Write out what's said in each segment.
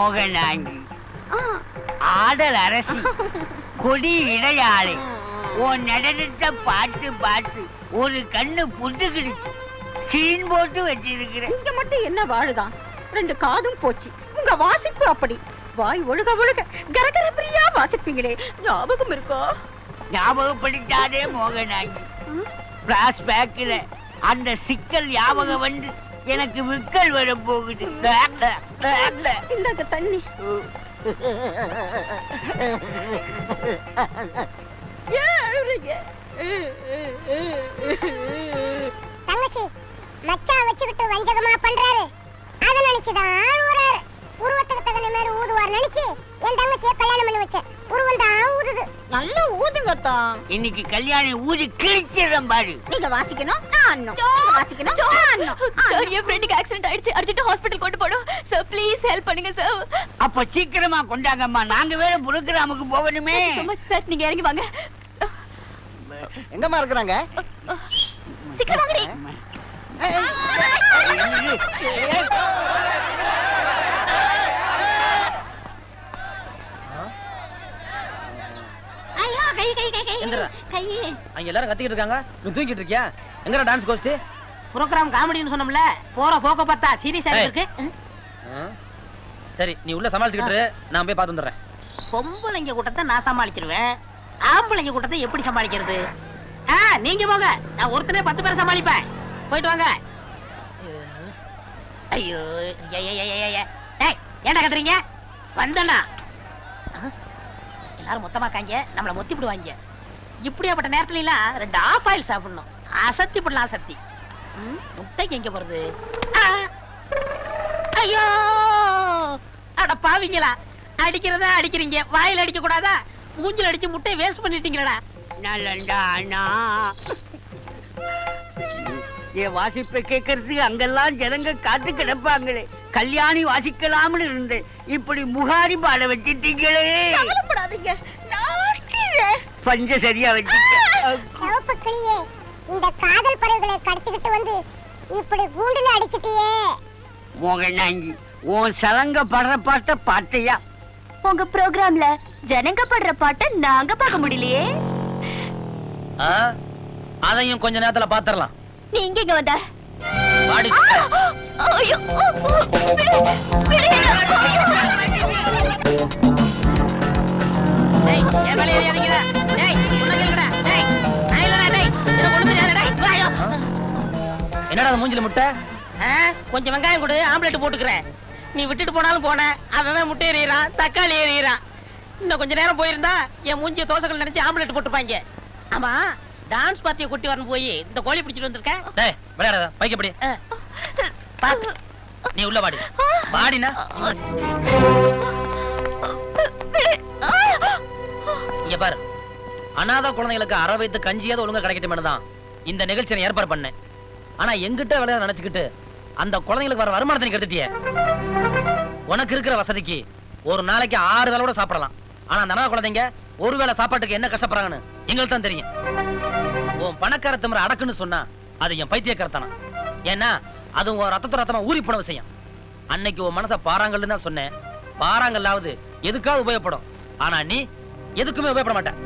மோகனாங்கி ஆடல் அரசி. கொடி இடையாளை. உன் நடனத்தை பார்த்து பார்த்து ஒரு கண்ணு புட்டுக்கிடுச்சு சீன் போட்டு வச்சிருக்கிற இங்க மட்டும் என்ன வாழுதான் ரெண்டு காதும் போச்சு. உங்க வாசிப்பு அப்படி. வாய் ஒழுக ஒழுக. கரகர பிரியா வாசிப்பீங்களே. ஞாபகம் இருக்கா? ஞாபகப்படுத்தாதே மோகனாங்கி பிளாஷ்பேக்கில் அந்த சிக்கல் ஞாபகம் வந்து எனக்கு விக்கல் வர போகுது. இந்தாங்க தண்ணி. ஏன் அழுறீங்க தங்கச்சி மச்சான் வச்சுக்கிட்டு வஞ்சகமா பண்றாரு. அத நினைச்சுதான் ஊறாரு. உருவத்துக்கு தகுந்த மாதிரி ஊதுவார் நினைச்சு என் தங்கச்சியை கல்யாணம் பண்ணி வச்சேன். தான் ஊதுது நல்லா ஊதுங்க தான் இன்னைக்கு கல்யாணி ஊதி கிழிச்சிடுறேன் பாரு நீங்க வாசிக்கணும் நான். நீங்க வாசிக்கணும். சார் என் ஃப்ரெண்டுக்கு ஆக்சிடென்ட் ஆயிடுச்சு அர்ஜென்ட் ஹாஸ்பிடல் கொண்டு போடும் சார் ப்ளீஸ் ஹெல்ப் பண்ணுங்க சார் அப்ப சீக்கிரமா கொண்டாங்கம்மா நாங்க வேற புரோகிராமுக்கு போகணுமே சார் நீங்க இறங்கி வாங்க எங்கம்மா இருக்கிறாங்க சீக்கிரம் வாங்கடி அங்க எல்லாரும் கத்திக்கிட்டு இருக்காங்க. நீ தூங்கிட்டு இருக்கியா? எங்கடா டான்ஸ் கோஸ்ட் புரோகிராம் காமெடின்னு சொன்னோம்ல போற போக்க பார்த்தா சீரியஸா ஏய். இருக்கு. சரி நீ உள்ள சமாளிச்சுக்கிட்டு நான் போய் பார்த்து வந்துடுறேன். பொம்பளைங்க கூட்டத்தை நான் சமாளிச்சிருவேன். ஆம்பளைங்க கூட்டத்தை எப்படி சமாளிக்கிறது? ஆ நீங்க போங்க. நான் ஒருத்தனே பத்து பேரை சமாளிப்பேன். போயிட்டு வாங்க. ஐயோ ஏய், ஏய், ஏய். ஏய், ஏன்டா கத்துறீங்க? வந்தனா? எல்லாரும் மொத்தமா காங்க நம்மள மொத்தி விடுவாங்க இப்படியாப்பட்ட நேரத்துல எல்லாம் ரெண்டு ஆஃப் ஆயில் சாப்பிடணும். அசத்தி போடலாம் அசத்தி. ம், முட்டைக்கு எங்க போறது? ஆ. ஐயோ! அட பாவிங்களா அடிக்கிறதா அடிக்கிறீங்க. வாயில அடிக்க கூடாதா? மூஞ்சில அடிச்சு முட்டையை வேஸ்ட் பண்ணிட்டீங்களடா. நலண்டானா என் வாசிப்பை கேட்கறதுக்கு அங்கெல்லாம் ஜனங்க காத்து கிடப்பாங்களே. கல்யாணி வாசிக்கலாம்னு இருந்தேன். இப்படி முகாரி பாட வச்சிட்டீங்களே. கவலைப்படாதீங்க. நான் கீழே. பஞ்ச சரியா வச்சுட்டேன் சிவப்பு கிளியே இந்த காதல் பறவைகளை கடத்திக்கிட்டு வந்து இப்படி கூண்டுல அடிச்சிட்டியே. மோகனாங்கி உன் சலங்க படுற பாட்ட பார்த்தையா? உங்க ப்ரோக்ராம்ல ஜனங்க படுற பாட்டை நாங்க பார்க்க முடியலையே. ஆ? அதையும் கொஞ்ச நேரத்துல பாத்துரலாம். நீங்க இங்க வந்த. பாடி ஐயோ அது மூஞ்சில முட்டை. கொஞ்சம் வெங்காயம் கொடு ஆம்லெட் போட்டுக்கிறேன். நீ விட்டுட்டு போனாலும் போன அவன் முட்டை எறிகிறான் தக்காளி எறிகிறான் இன்னும் கொஞ்ச நேரம் போயிருந்தா என் மூஞ்சிய தோசைகள் நினைச்சு ஆம்லெட் போட்டுப்பாங்க. ஆமா டான்ஸ் பார்ட்டியை கூட்டி வரணும் போய் இந்த கோழி பிடிச்சிட்டு வந்திருக்கேன் டேய் விளையாடாத பைக்க படி ஆ, பாத்து. நீ உள்ள விடு. இங்க பாரு. அனாதை குழந்தைகளுக்கு அரை வைத்து கஞ்சியாவது ஒழுங்கா கிடைக்கட்டும் தான் இந்த நிகழ்ச்சியை ஏற்பாடு பண்ணேன். ஆனா எங்கிட்ட விளையாட நினைச்சுக்கிட்டு அந்த குழந்தைங்களுக்கு வர வருமானத்தை கெடுத்துட்டிய. உனக்கு இருக்கிற வசதிக்கு ஒரு நாளைக்கு ஆறு வேலை கூட சாப்பிடலாம். ஆனா அந்த குழந்தைங்க ஒரு வேளை சாப்பாட்டுக்கு என்ன கஷ்டப்படுறாங்கன்னு எங்களுக்கு தான் தெரியும். உன் பணக்கார திமிர அடக்குன்னு சொன்னா அது என் பைத்தியக்காரத்தனம். ஏன்னா அது உன் ரத்தத்து ரத்தமா ஊறி போன விஷயம். அன்னைக்கு உன் மனசை பாறாங்கல்னு தான் சொன்னேன். பாறாங்கல்லாவது எதுக்காவது உபயோகப்படும். ஆனா நீ எதுக்குமே உபயோகப்பட மாட்டேன்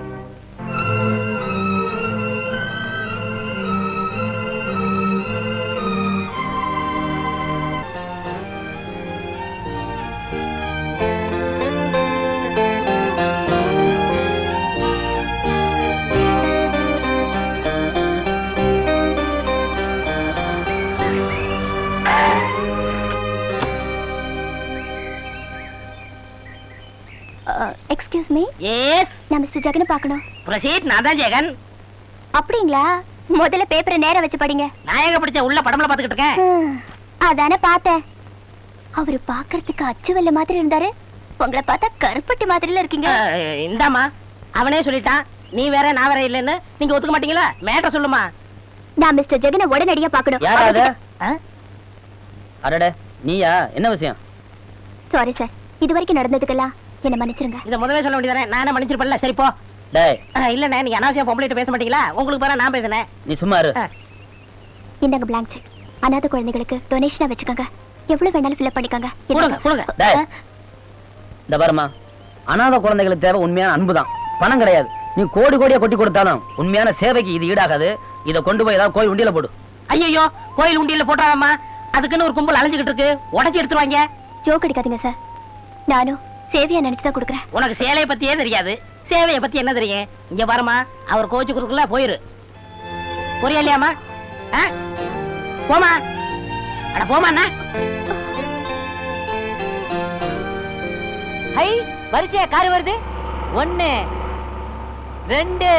எக்ஸ்கியூஸ் மீ எஸ் நான் மிஸ்டர் ஜெகனை பார்க்கணும். பிரசீத் நான் தான் ஜெகன். அப்படிங்களா? முதல்ல பேப்பரை நேரா வச்சு படிங்க. நான் எங்க பிடிச்ச உள்ள படம்ல பாத்துக்கிட்டு இருக்கேன்? அதானே பார்த்தேன். அவரு பார்க்கறதுக்கு அச்சுவல்ல மாதிரி இருந்தாரு. உங்களை பார்த்தா கருப்பட்டி மாதிரில இருக்கீங்க. அஹ், இந்தாம்மா. அவனே சொல்லிட்டான். நீ வேற நான் வேற இல்லைன்னு. நீங்க ஒத்துக்க மாட்டீங்களா? மேட்ட சொல்லுமா. நான் மிஸ்டர் ஜெகனை உடனடியா பார்க்கணும். ஆ? அடட நீயா? என்ன விஷயம்? சாரி சார் இது வரைக்கும் நடந்ததுக்கெல்லாம் என்ன மன்னிச்சிருங்க. இத முதவே சொல்ல வேண்டியதானே நானே மன்னிச்சிருப்பேன்ல. சரி போ. டேய். அஹ், இல்லண்ணே நீங்க அனாவசியம் பொம்பளைட்டு பேச மாட்டீங்களா உங்களுக்கு பாரு நான் பேசுனேன் நீ சும்மா இரு. அஹ், இந்தாங்க blank செக் அனாதை குழந்தைகளுக்கு டொனேஷனா வச்சுக்கோங்க. எவ்வளவு வேணாலும் ஃபில்அப் பண்ணிக்கோங்க. கொடுங்க கொடுங்க. டேய். இந்த பாருமா அனாதை குழந்தைகளுக்கு தேவை உண்மையான அன்புதான். பணம் கிடையாது. நீ கோடி கோடியா கொட்டி கொடுத்தாலும் உண்மையான சேவைக்கு இது ஈடாகாது. இதை கொண்டு போய் ஏதாவது கோயில் உண்டியில போடு. ஐயோ கோயில் உண்டியல போட்டாராமா அதுக்குன்னு ஒரு கும்பல் அலைஞ்சுகிட்டு இருக்கு. உடச்சி எடுத்துருவாங்க. ஜோக் அடிக்காதீங்க சார் நானும் சேவையா நினைச்சுதான் கொடுக்குறேன். உனக்கு சேலைய பத்தியே தெரியாது. சேவைய பத்தி என்ன தெரியும்? இங்க பாருமா அவர் கோச்சு கொடுக்கல போயிரு. புரியா இல்லையாமா ஆ? போமா அட போமா அண்ணா. ஹை வரிசையா கார் வருது? ஒன்னு ரெண்டு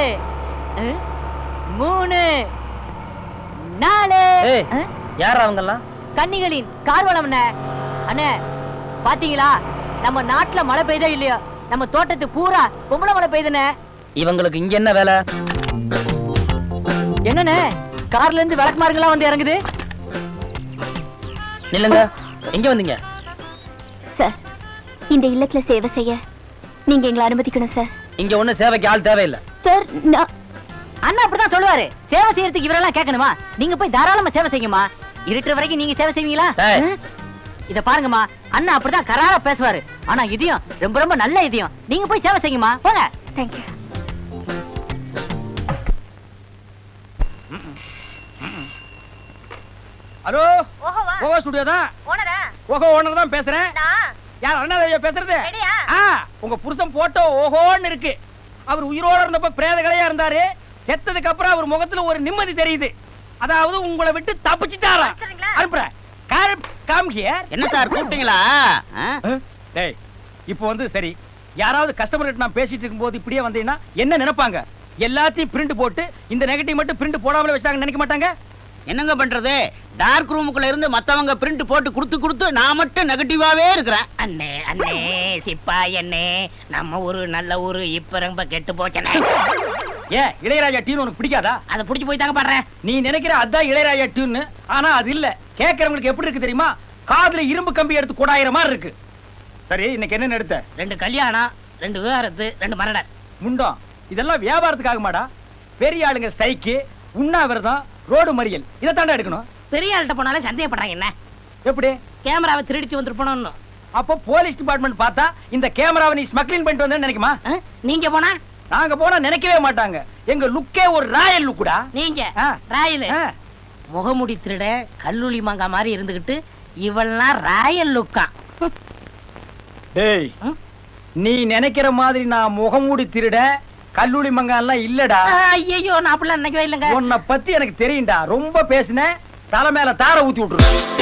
மூணு நாலு. யார் அவங்கெல்லாம்? கன்னிகளின் கார்வலம் அண்ணே அண்ணே பாத்தீங்களா? நம்ம நாட்டுல மழை பெய்தா இல்லையோ? நம்ம தோட்டத்து பூரா பொம்பளை மழை பெய்யுதுண்ணே இவங்களுக்கு இங்க என்ன வேலை? என்னண்ணே? கார்ல இருந்து விளக்குமாறுங்களாம் வந்து இறங்குது. நில்லுங்க. எங்க வந்தீங்க? சார் இந்த இல்லத்துல சேவை செய்ய நீங்க எங்களை அனுமதிக்கணும் சார். இங்க ஒண்ணு சேவைக்கு ஆள் தேவையில்லை. சார் நான் அண்ணா அப்படிதான் சொல்லுவாரு. சேவை செய்யறதுக்கு இவரெல்லாம் கேட்கணுமா? நீங்க போய் தாராளமா சேவை செய்யுமா இருட்டுற வரைக்கும் நீங்க சேவை செய்வீங்களா? இத பாருங்கம்மா அண்ணா அப்படிதான் கராரா பேசுவாரு. ஆனா இதயம் ரொம்ப ரொம்ப நல்ல இதயம். நீங்க போய் சேவை செய்யுமா போங்க. Thank you hello? ஓஹோ ஸ்டுடியோ தான் ஓஹோ ஓனர் தான் பேசுறேன். யார் அண்ணாதேவியா பேசுறது? ஆ உங்க புருஷன் போட்டோ ஓஹோன்னு இருக்கு. அவர் உயிரோட இருந்தப்ப பிரேத கலையா இருந்தாரு. செத்ததுக்கு அப்புறம் அவர் முகத்துல ஒரு நிம்மதி தெரியுது. அதாவது உங்களை விட்டு தப்பிச்சிட்டாரா? அனுப்புறேன். கார் கம் ஹியர் என்ன சார் கூப்பிட்டீங்களா? டேய் இப்போ வந்து சரி. யாராவது கஸ்டமர் கிட்ட நான் பேசிட்டு இருக்கும்போது இப்படியே வந்தீங்கன்னா என்ன நினைப்பாங்க? எல்லாத்தையும் பிரிண்ட் போட்டு இந்த நெகட்டிவ் மட்டும் பிரிண்ட் போடாமலே வச்சாங்க நினைக்க மாட்டாங்க? என்னங்க பண்றது? டார்க் ரூமுக்குள்ள இருந்து மத்தவங்க பிரிண்ட் போட்டு கொடுத்து கொடுத்து நான் மட்டும் நெகட்டிவாவே இருக்கிறேன். அண்ணே அண்ணே சிப்பா அண்ணே நம்ம ஊரு நல்ல ஊரு இப்ப ரொம்ப கெட்டு போச்சனே ஏன் இளையராஜா டியூன் உனக்கு பிடிக்காதா? அதை புடிச்சு போய் தாங்க பாடுறேன். நீ நினைக்கிற அதான் இளையராஜா டியூன் ஆனா அது இல்ல. கேட்கறவங்களுக்கு எப்படி இருக்கு தெரியுமா? காதுல இரும்பு கம்பி எடுத்து கொடாயிர மாதிரி இருக்கு. சரி இன்னைக்கு என்ன எடுத்த? ரெண்டு கல்யாணம் ரெண்டு விவகாரத்து ரெண்டு மரணம். முண்டம் இதெல்லாம் வியாபாரத்துக்காக மாடா பெரிய ஆளுங்க ஸ்டைக்கு உண்ணாவிரதம் ரோடு மறியல். இதை தாண்டா எடுக்கணும்? பெரிய ஆள்கிட்ட போனாலே சந்தேகப்படுறாங்க என்ன? எப்படி? கேமராவை திருடிச்சு வந்துருப்போம்னு அப்போ போலீஸ் டிபார்ட்மெண்ட் பார்த்தா இந்த கேமராவை நீ ஸ்மக்லிங் பண்ணிட்டு வந்தேன்னு நினைக்குமா? நீங்க போனா? நாங்க போனா நினைக்கவே மாட்டாங்க. எங்க லுக்கே ஒரு ராயல் லுக்குடா நீங்க. ராயல். முகமுடி திருட கல்லூலி மாங்கா மாதிரி இருந்துகிட்டு இவள்லாம் ராயல் லுக்கா டேய்? நீ நினைக்கிற மாதிரி நான் முகமூடி திருட கல்லூரி மங்கான்லாம் இல்லடா. ஐயோ நான் அப்படிலாம் நினைக்கவே இல்லைங்க. உன்னை பத்தி எனக்கு தெரியும்டா. ரொம்ப பேசின தலை மேல தார ஊத்தி விட்டுரு